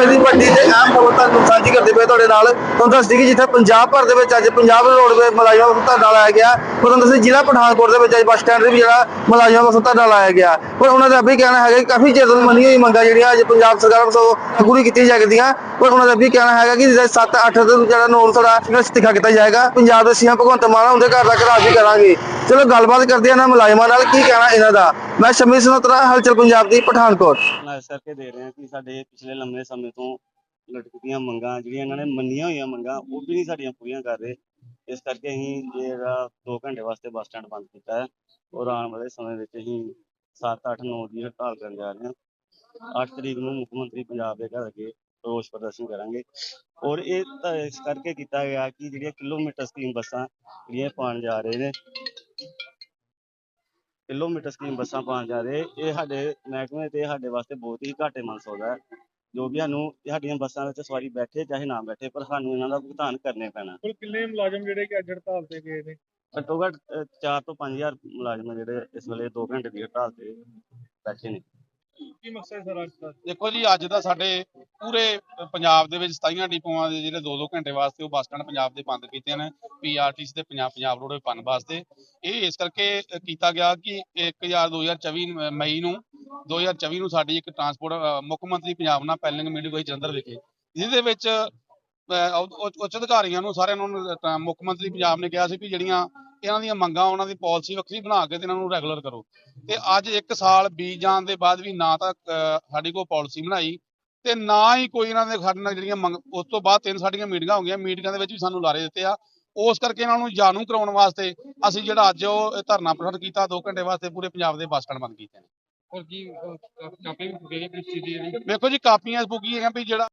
ਸਮੇਂ ਦੀ ਵੱਡੀ ਤੇ ਅਹਿਮ ਖਬਰ ਤੁਹਾਨੂੰ ਸਾਂਝੀ ਕਰਦੇ ਪਏ ਤੁਹਾਡੇ ਨਾਲ। ਤੁਹਾਨੂੰ ਦੱਸਦੀ ਕਿ ਜਿੱਥੇ ਪੰਜਾਬ ਭਰ ਦੇ ਵਿੱਚ ਅੱਜ ਪੰਜਾਬ ਰੋਡਵੇ ਮੁਲਾਜ਼ਮਾਂ ਵੱਲੋਂ ਧਰਨਾ ਲਾਇਆ ਗਿਆ। ਪਰ ਤੁਹਾਨੂੰ ਦੱਸਦੀ ਜ਼ਿਲ੍ਹਾ ਪਠਾਨਕੋਟ ਦੇ ਵਿੱਚ ਅੱਜ ਬੱਸ ਸਟੈਂਡ ਤੇ ਵੀ ਜਿਹੜਾ ਮੁਲਾਜ਼ਮਾਂ ਵੱਲੋਂ ਧਰਨਾ ਲਾਇਆ ਗਿਆ। ਪਰ ਉਹਨਾਂ ਦਾ ਵੀ ਕਹਿਣਾ ਹੈਗਾ ਕਿ ਕਾਫੀ ਚਿਰ ਤੋਂ ਮੰਨੀ ਹੋਈ ਮੰਗਾਂ ਜਿਹੜੀਆਂ ਅੱਜ ਪੰਜਾਬ ਸਰਕਾਰ ਵੱਲੋਂ ਪੂਰੀ ਕੀਤੀ ਜਾਂਦੀਆਂ ਪਰ ਉਹਨਾਂ ਦਾ ਵੀ ਕਹਿਣਾ ਹੈਗਾ ਕਿ 7 8 ਤੋਂ ਜਿਹੜਾ ਨੋਨ ਥੋੜਾ ਇਸਤੀਫਾ ਕੀਤਾ ਜਾਏਗਾ। ਪੰਜਾਬ ਦੇ ਸੀਐਮ ਭਗਵੰਤ ਮਾਨ ਉਹਦੇ ਘਰ ਤੱਕ ਰਾਜੀ ਕਰਾਂਗੇ। ਚਲੋ ਗੱਲਬਾਤ ਕਰਦੇ ਹਾਂ ਨਾ ਮੁਲਾਜ਼ਮਾਂ ਨਾਲ ਕੀ ਕਹਿਣਾ ਇਹਨਾਂ ਦਾ। ਮੈਂ ਸ਼ਮੀ ਸਨੋਤਰਾ, ਹਲਚਲ ਪੰਜਾਬ ਦੀ, ਪਠਾਨਕੋਟ। ਨਾ ਕਰਕੇ ਦੇ ਰਹੇ ਹਾਂ ਕਿ ਸਾਡੇ ਪਿਛਲੇ ਲੰਮੇ ਸਮੇਂ ਤੋਂ ਲਟਕਦੀਆਂ ਮੰਗਾਂ, ਜਿਹੜੀਆਂ ਇਹਨਾਂ ਨੇ ਮੰਨੀਆਂ ਹੋਈਆਂ ਮੰਗਾਂ, ਉਹ ਵੀ ਨਹੀਂ ਸਾਡੀਆਂ ਪੂਰੀਆਂ ਕਰ ਰਹੇ। ਇਸ ਕਰਕੇ ਅਸੀਂ ਜਿਹੜਾ 2 ਘੰਟੇ ਵਾਸਤੇ ਬੱਸ ਸਟੈਂਡ ਬੰਦ ਕੀਤਾ ਹੈ ਔਰ ਆਉਣ ਵਾਲੇ ਸਮੇਂ ਵਿੱਚ ਅਸੀਂ 7 8 9 ਦੀ ਹੜਤਾਲ ਕਰਨ ਜਾ ਰਹੇ ਹਾਂ। 8 ਤਰੀਕ ਨੂੰ ਮੁੱਖ ਮੰਤਰੀ ਪੰਜਾਬ ਦੇ ਘਰ ਅੱਗੇ ਰੋਸ ਪ੍ਰਦਰਸ਼ਨ ਕਰਾਂਗੇ। ਔਰ ਇਹ ਤਾਂ ਇਸ ਕਰਕੇ ਕੀਤਾ ਗਿਆ ਕਿ ਜਿਹੜੀਆਂ ਕਿਲੋਮੀਟਰ ਸਕੀਮ ਬੱਸਾਂ ਜਿਹੜੀਆਂ ਪਾਉਣ ਜਾ ਰਹੇ ਨੇ, ਕਿਲੋਮੀਟਰ ਸਕੀਮ ਬੱਸਾਂ ਪਾਉਣ ਜਾ ਰਹੇ, ਇਹ ਸਾਡੇ ਮਹਿਕਮੇ ਤੇ ਸਾਡੇ ਵਾਸਤੇ ਬਹੁਤ ਹੀ ਘਾਟੇ ਮੰਦ ਸੌਦਾ ਹੈ। ਜੋ ਕਿ ਸਾਨੂੰ ਸਾਡੀਆਂ ਬੱਸਾਂ ਵਿੱਚ ਸਵਾਰੀ ਬੈਠੇ ਚਾਹੇ ਨਾ ਬੈਠੇ ਪਰ ਸਾਨੂੰ ਇਹਨਾਂ ਦਾ ਭੁਗਤਾਨ ਕਰਨੇ ਪੈਣਾ। ਕੁੱਲ ਕਿੰਨੇ ਮੁਲਾਜ਼ਮ ਜਿਹੜੇ ਕਿ ਅੱਜ ਹੜਤਾਲ ਤੇ ਗਏ ਨੇ? ਘੱਟੋ ਘੱਟ 4 ਤੋਂ 5000 ਮੁਲਾਜ਼ਮ ਜਿਹੜੇ ਇਸ ਵੇਲੇ 2 ਘੰਟੇ ਦੀ ਹੜਤਾਲ ਤੇ ਬੈਠੇ ਨੇ। ਕੀ ਮਕਸਦ ਸਰ ਅੱਜ ਦਾ? ਦੇਖੋ ਜੀ ਅੱਜ ਦਾ ਸਾਡੇ ਪੂਰੇ ਪੰਜਾਬ ਦੇ ਵਿੱਚ 27 ਡਿਪੂਆਂ ਦੇ ਜਿਹੜੇ 2-2 ਘੰਟੇ ਵਾਸਤੇ ਉਹ ਬੱਸ ਸਟੈਂਡ ਪੰਜਾਬ ਦੇ ਬੰਦ ਕੀਤੇ ਨੇ ਪੀਆਰਟੀਸੀ ਤੇ ਪੰਜਾਬ ਪੰਜਾਬ ਰੋਡਵੇ ਪੰਨ ਵਾਸਤੇ। ਇਹ ਇਸ ਕਰਕੇ ਕੀਤਾ ਗਿਆ ਕਿ 1000 2024 ਮ- ਮਈ ਨੂੰ 2024 ਨੂੰ ਸਾਡੀ ਇੱਕ ਟਰਾਂਸਪੋਰਟ ਮੁੱਖ ਮੰਤਰੀ ਪੰਜਾਬ ਨਾਲ ਪੈਲਿੰਗ ਮੀਟਿੰਗ ਹੋਈ ਜਲੰਧਰ ਵਿਖੇ। ਜਿਹਦੇ ਵਿੱਚ ਉੱਚ ਅਧਿਕਾਰੀਆਂ ਨੂੰ ਸਾਰਿਆਂ ਨੂੰ ਮੁੱਖ ਮੰਤਰੀ ਪੰਜਾਬ ਨੇ ਕਿਹਾ ਸੀ ਵੀ ਜਿਹੜੀਆਂ ਇਹਨਾਂ ਦੀਆਂ ਮੰਗਾਂ ਉਹਨਾਂ ਦੀ ਪਾਲਿਸੀ ਵੱਖਰੀ ਬਣਾ ਕੇ ਤੇ ਇਹਨਾਂ ਨੂੰ ਰੈਗੂਲਰ ਕਰੋ। ਤੇ ਅੱਜ ਇੱਕ ਸਾਲ ਬੀਜ ਜਾਣ ਦੇ ਬਾਅਦ ਵੀ ਨਾ ਤਾਂ ਅ, ਸਾਡੀ ਕੋਈ ਪਾਲਿਸੀ ਬਣਾਈ ਤੇ ਨਾ ਹੀ ਕੋਈ ਇਹਨਾਂ ਦੇ ਸਾਡੇ ਨਾਲ ਜਿਹੜੀਆਂ ਮੰਗ ਉਸ ਤੋਂ ਬਾਅਦ ਤਿੰਨ ਸਾਡੀਆਂ ਮੀਟਿੰਗਾਂ ਹੋ ਗਈਆਂ। ਮੀਟਿੰਗਾਂ ਦੇ ਵਿੱਚ ਵੀ ਸਾਨੂੰ ਲਾਰੇ ਦਿੱਤੇ ਆ। ਉਸ ਕਰਕੇ ਇਹਨਾਂ ਨੂੰ ਜਾਣੂ ਕਰਾਉਣ ਵਾਸਤੇ ਅਸੀਂ ਜਿਹੜਾ ਅੱਜ ਉਹ ਧਰਨਾ ਪ੍ਰਦਰਸ਼ਨ ਕੀਤਾ 2 ਘੰਟੇ ਵਾਸਤੇ ਪੂਰੇ ਪੰਜਾਬ ਦੇ ਬੱਸ ਸਟੈਂਡ ਬੰਦ ਕੀਤੇ ਨੇ। ਹੋਰ ਕੀ ਕਾਪੀ ਵੀ ਕਿਸ ਚੀਜ਼ ਦੀ ਜਿਹੜੀ। ਵੇਖੋ ਜੀ, ਕਾਪੀਆਂ ਫੁਕੀ ਹੈਗੀਆਂ ਵੀ ਜਿਹੜਾ